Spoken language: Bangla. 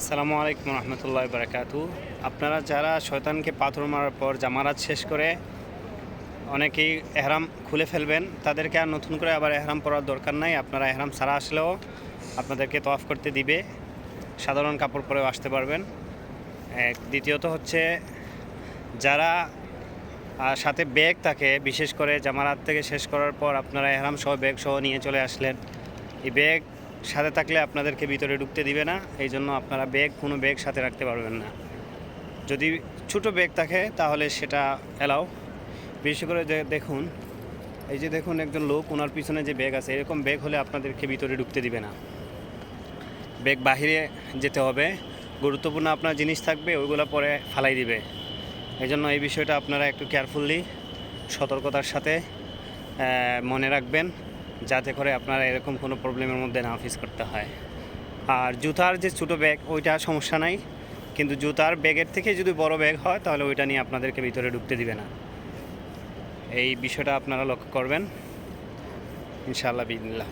আসসালামু আলাইকুম রহমতুল্লাহ বারাকাতু আপনারা যারা শয়তানকে পাথর মারার পর জামারাত শেষ করে অনেকেই এহরাম খুলে ফেলবেন, তাদেরকে আর নতুন করে আবার এহরাম পরার দরকার নাই। আপনারা এহরাম ছাড়া আসলেও আপনাদেরকে তফ করতে দিবে, সাধারণ কাপড় পরেও আসতে পারবেন। এক দ্বিতীয়ত হচ্ছে যারা সাথে ব্যাগ থাকে, বিশেষ করে জামারাত থেকে শেষ করার পর আপনারা এহরাম সহ ব্যাগ সহ নিয়ে চলে আসলেন। এই ব্যাগ সাথে থাকলে আপনাদেরকে ভিতরে ঢুকতে দিবে না, এই জন্য আপনারা ব্যাগ কোনো ব্যাগ সাথে রাখতে পারবেন না। যদি ছোটো ব্যাগ থাকে, তাহলে সেটা এলাও বিশেষ করে দেখুন, এই যে দেখুন একজন লোক, ওনার পিছনে যে ব্যাগ আছে, এরকম ব্যাগ হলে আপনাদেরকে ভিতরে ঢুকতে দিবে না। ব্যাগ বাহিরে যেতে হবে। গুরুত্বপূর্ণ আপনার জিনিস থাকবে, ওইগুলো পরে ফালাই দিবে। এই জন্য এই বিষয়টা আপনারা একটু কেয়ারফুললি সতর্কতার সাথে মনে রাখবেন। যাতে করে আপনারা এরকম কোনো প্রবলেমের মধ্যে না ফেস করতে হয়। আর জুতার যে ছোটো ব্যাগ ওইটা সমস্যা নাই। কিন্তু জুতার ব্যাগের থেকে যদি বড় ব্যাগ হয়, তাহলে ওইটা নিয়ে আপনাদেরকে ভিতরে ঢুকতে দিবে না। এই বিষয়টা আপনারা লক্ষ্য করবেন। ইনশাআল্লাহ বিদিল্লাহ